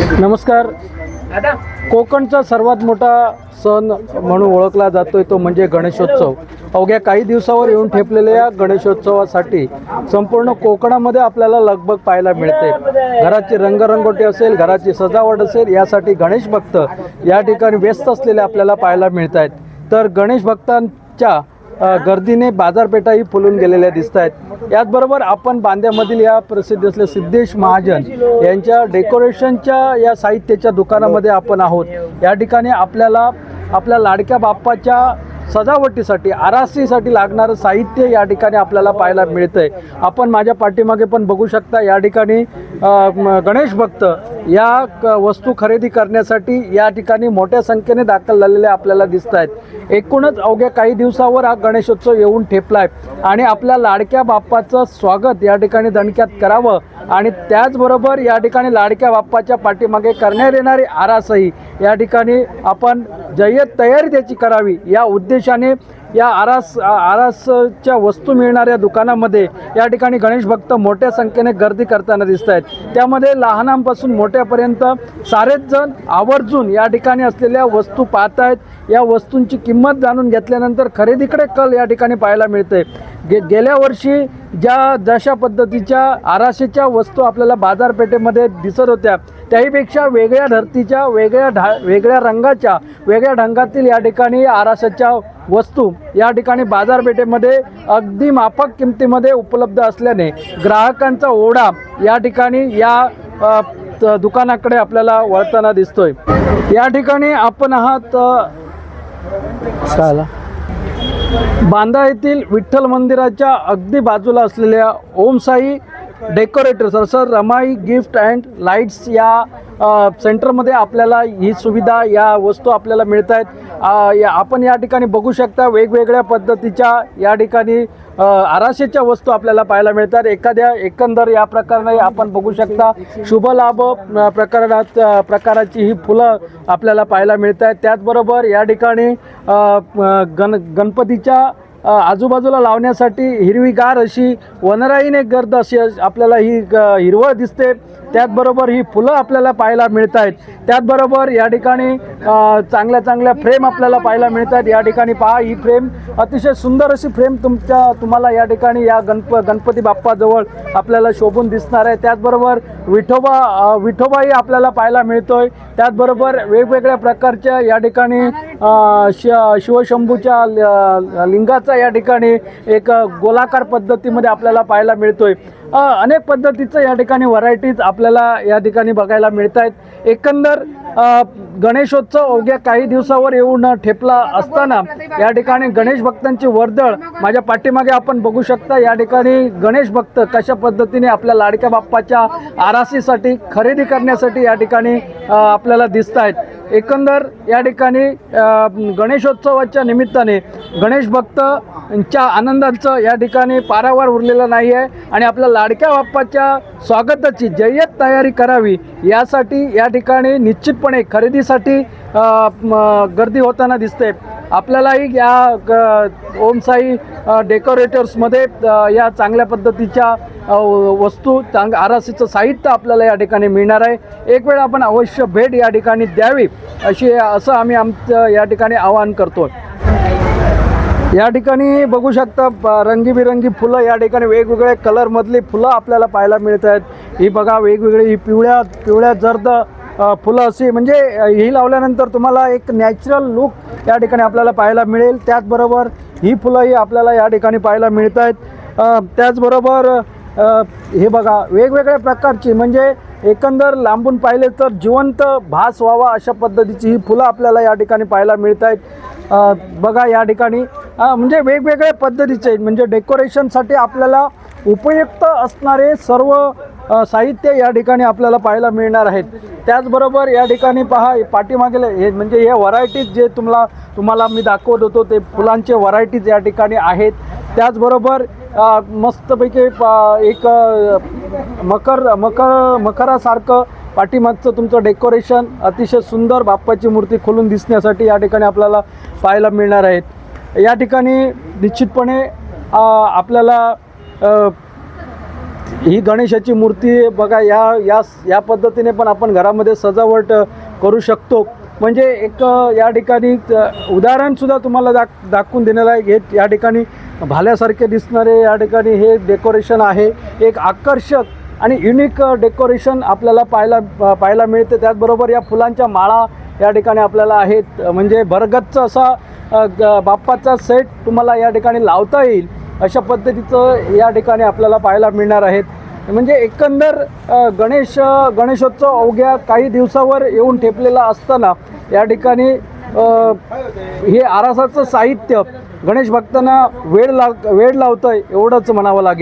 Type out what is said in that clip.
नमस्कार. कोकणचा सर्वात मोठा सण म्हणून ओळखला जातोय तो म्हणजे गणेशोत्सव. अवघ्या काही दिवसावर येऊन ठेपलेल्या या गणेशोत्सवासाठी संपूर्ण कोकणामध्ये आपल्याला लगबग पाहायला मिळते. घराची रंगरंगोटी असेल घराची सजावट असेल यासाठी गणेश भक्त या ठिकाणी व्यस्त असलेले आपल्याला पाहायला मिळत आहेत तर गणेश भक्तांच्या गर्दीने बाजारपेठाही फुलून गेलेल्या दिसत आहेत याचबरोबर आपण बांद्यामधील या प्रसिद्ध असलेल्या सिद्धेश महाजन यांच्या डेकोरेशनच्या या साहित्याच्या दुकानामध्ये आपण आहोत. या ठिकाणी आपल्याला आपल्या लाडक्या बाप्पाच्या सजावटीसाठी आरासीसाठी लागणारं साहित्य या ठिकाणी आपल्याला पाहायला मिळतंय. आपण माझ्या पाठीमागे पण बघू शकता या ठिकाणी गणेश भक्त या क- वस्तू खरेदी करण्यासाठी या ठिकाणी मोठ्या संख्येने दाखल झालेले आपल्याला दिसत आहेत. एकूणच अवघ्या काही दिवसावर हा गणेशोत्सव येऊन ठेपला आहे आणि आपल्या लाडक्या बाप्पाचं स्वागत या ठिकाणी दणक्यात करावं आणि त्याचबरोबर या ठिकाणी लाडक्या बाप्पाच्या पाठीमागे करण्यात येणारी आरासही या ठिकाणी आपण जय्यत तयारी त्याची करावी या उद्देशाने या आरास आरासच्या वस्तू मिळणाऱ्या दुकानामध्ये या ठिकाणी गणेश भक्त मोठ्या संख्येने गर्दी करताना दिसत आहेत त्यामध्ये लहानांपासून मोठ्यापर्यंत सारेच जण आवर्जून या ठिकाणी असलेल्या वस्तू पाहत आहेत या वस्तूंची किंमत जाणून घेतल्यानंतर खरेदीकडे कल या ठिकाणी पाहायला मिळते गे गेल्या वर्षी ज्या जशा पद्धतीच्या आराशेच्या वस्तू आपल्याला बाजारपेठेमध्ये दिसत होत्या त्याहीपेक्षा वेगळ्या धर्तीच्या वेगळ्या ढा वेगळ्या रंगाच्या वेगळ्या ढंगातील या ठिकाणी आराशाच्या वस्तू या ठिकाणी बाजारपेठेमध्ये अगदी माफक किमतीमध्ये उपलब्ध असल्याने ग्राहकांचा ओढा या ठिकाणी या दुकानाकडे आपल्याला वळताना दिसतोय या ठिकाणी आपण आहात? बांदा येथील विठ्ठल मंदिराच्या अगदी बाजूला असलेल्या Om decorator sir sir Ramai gift and lights या सेंटरमध्ये आपल्याला ही सुविधा या वस्तू आपल्याला मिळत आहेत या आपण या ठिकाणी बघू शकता वेगवेगळ्या पद्धतीच्या या ठिकाणी आराशेच्या वस्तू आपल्याला पाहायला मिळतात. एखाद्या एकंदर या प्रकारे आपण बघू शकता शुभलाभ लाभ प्रकारात प्रकाराची ही फुलं आपल्याला पाहायला मिळत आहेत त्याचबरोबर या ठिकाणी गण गणपतीच्या आजूबाजूला लावण्यासाठी हिरवीगार अशी वनराईने गर्द अशी आपल्याला ही हिरवळ दिसते. त्याचबरोबर ही फुलं आपल्याला पाहायला मिळत आहेत त्याचबरोबर या ठिकाणी चांगल्या चांगल्या फ्रेम आपल्याला पाहायला मिळत आहेत या ठिकाणी पहा ही फ्रेम अतिशय सुंदर अशी फ्रेम तुमच्या तुम्हाला या ठिकाणी या गणप गणपती बाप्पाजवळ आपल्याला शोभून दिसणार आहे. त्याचबरोबर विठोबा विठोबाही आपल्याला पाहायला मिळतोय. त्याचबरोबर वेगवेगळ्या प्रकारच्या या ठिकाणी अ, श शिवशंभूच्या ल- लिंगाचा या ठिकाणी एक गोलाकार पद्धतीमध्ये आपल्याला पाहायला मिळतोय. आहे अनेक पद्धतीचं या ठिकाणी व्हरायटीज आपल्याला या ठिकाणी बघायला मिळत आहेत एकंदर गणेशोत्सव अवघ्या काही दिवसावर येऊन ठेपला असताना या ठिकाणी गणेश भक्तांची वर्दळ माझ्या पाठीमागे आपण बघू शकता. या ठिकाणी गणेश भक्त कशा पद्धतीने आपल्या लाडक्या बाप्पाच्या आरासीसाठी खरेदी करण्यासाठी या ठिकाणी आपल्याला दिसत आहेत एकंदर या ठिकाणी गणेशोत्सवाच्या निमित्ताने गणेश भक्तच्या आनंदाचं या ठिकाणी पारावार उरलेलं नाही आहे. आणि आपल्या लाडक्या बाप्पाच्या स्वागताची जय्यत तयारी करावी यासाठी या ठिकाणी निश्चितपणे खरेदीसाठी गर्दी होताना दिसते. आपल्यालाही या ओमसाई डेकोरेटर्समध्ये या चांगल्या पद्धतीच्या वस्तू चांग आरासीचं साहित्य आपल्याला या ठिकाणी मिळणार आहे. एक वेळ आपण अवश्य भेट या ठिकाणी द्यावी अशी असं आम्ही आमचं या ठिकाणी आवाहन करतो या ठिकाणी बघू शकता रंगीबिरंगी फुलं या ठिकाणी वेगवेगळ्या कलरमधली फुलं आपल्याला पाहायला मिळत आहेत. ही बघा वेगवेगळी ही पिवळ्या पिवळ्या जर्द फुलं अशी म्हणजे ही लावल्यानंतर तुम्हाला एक नॅचरल लुक या ठिकाणी आपल्याला पाहायला मिळेल. त्याचबरोबर ही फुलंही आपल्याला या ठिकाणी पाहायला मिळत आहेत त्याचबरोबर हे बघा वेगवेगळ्या प्रकारची म्हणजे एकंदर लांबून पाहिले तर जिवंत भास व्हावा अशा पद्धतीची ही फुलं आपल्याला या ठिकाणी पाहायला मिळत आहेत बघा या ठिकाणी म्हणजे वेगवेगळ्या पद्धतीचे आहेत. म्हणजे डेकोरेशनसाठी आपल्याला उपयुक्त असणारे सर्व साहित्य या ठिकाणी आपल्याला पाहायला मिळणार आहेत. त्याचबरोबर या ठिकाणी पहा पाठीमागेल हे म्हणजे हे व्हरायटीज जे तुम्हाला तुम्हाला मी दाखवत होतो ते फुलांचे व्हरायटीज या ठिकाणी आहेत. त्याचबरोबर मस्तपैकी एक मकर मकर मकरासारखं पाठीमागचं तुमचं डेकोरेशन अतिशय सुंदर बाप्पाची मूर्ती खोलून दिसण्यासाठी या ठिकाणी आपल्याला पाहायला मिळणार आहेत. या ठिकाणी निश्चितपणे आपल्याला ही गणेशाची मूर्ती बघा या या या पद्धतीने पण आपण घरामध्ये सजावट करू शकतो. म्हणजे एक या ठिकाणी उदाहरणसुद्धा तुम्हाला दाख दाखवून देण्याला हे या ठिकाणी भाल्यासारखे दिसणारे या ठिकाणी हे डेकोरेशन आहे. एक आकर्षक आणि युनिक डेकोरेशन आपल्याला पाहायला पाहायला मिळते. त्याचबरोबर या फुलांच्या माळा या ठिकाणी आपल्याला आहेत. म्हणजे भरगच्च असा बाप्पाचा सेट तुम्हाला या ठिकाणी लावता येईल. अशा पद्धतीचं या ठिकाणी आपल्याला पाहायला मिळणार आहेत. म्हणजे एकंदर गणेश गणेशोत्सव अवघ्या काही दिवसावर येऊन ठेपलेला असताना या ठिकाणी हे आरासाचं साहित्य गणेश भक्तांना वेळ लाग वेळ लावतं आहे एवढंच म्हणावं लागेल.